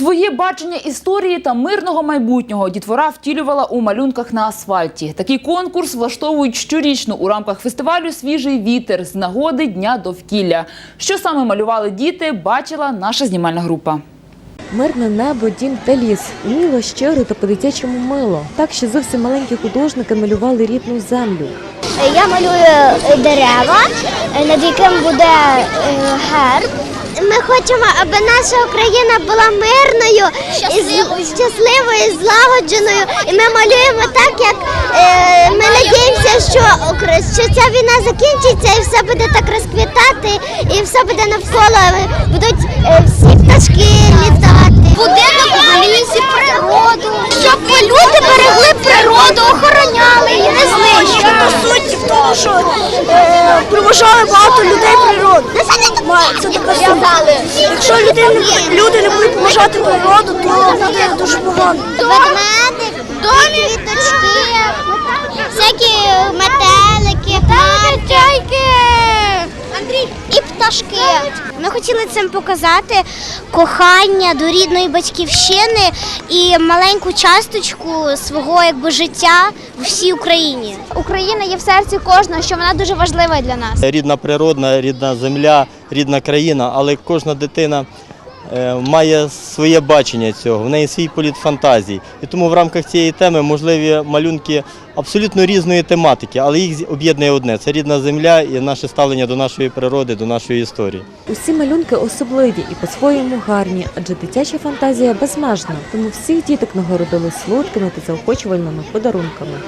Своє бачення історії та мирного майбутнього дітвора втілювала у малюнках на асфальті. Такий конкурс влаштовують щорічно у рамках фестивалю Свіжий вітер з нагоди Дня довкілля. Що саме малювали діти, бачила наша знімальна група. Мирне небо, дім та ліс. Мило, щиро та по-дитячому мило. Так ще зовсім маленькі художники малювали рідну землю. Я малюю дерева, над яким буде е, герб. Ми хочемо, аби наша Україна була мирною, щасливою, і щасливою, і злагодженою. І ми малюємо так, як е, ми надіємося, що, що ця війна закінчиться і все буде так розквітати, і все буде навколо. Будуть е, всі пташки літати. Будинок в лісі, природу, щоб люди берегли природу, охороняли її, не знищували. Суть в тому, що е, приважали багато людей Це доказали. Якщо люди не, люди не будуть поважати природу, то буде дуже погано. Ведмедик, квіточки, всякі метелики, чайки. І пташки. Ми хотіли цим показати кохання до рідної батьківщини і маленьку часточку свого якби життя в всій Україні. Україна є в серці кожного, що вона дуже важлива для нас. рідна природа, рідна земля, рідна країна, але кожна дитина має своє бачення цього, в неї свій політ фантазій. І тому в рамках цієї теми можливі малюнки абсолютно різної тематики, але їх об'єднує одне це рідна земля і наше ставлення до нашої природи, до нашої історії. Усі малюнки особливі і по-своєму гарні, адже дитяча фантазія безмежна. Тому всіх діток нагородили солодкими та заохочувальними подарунками.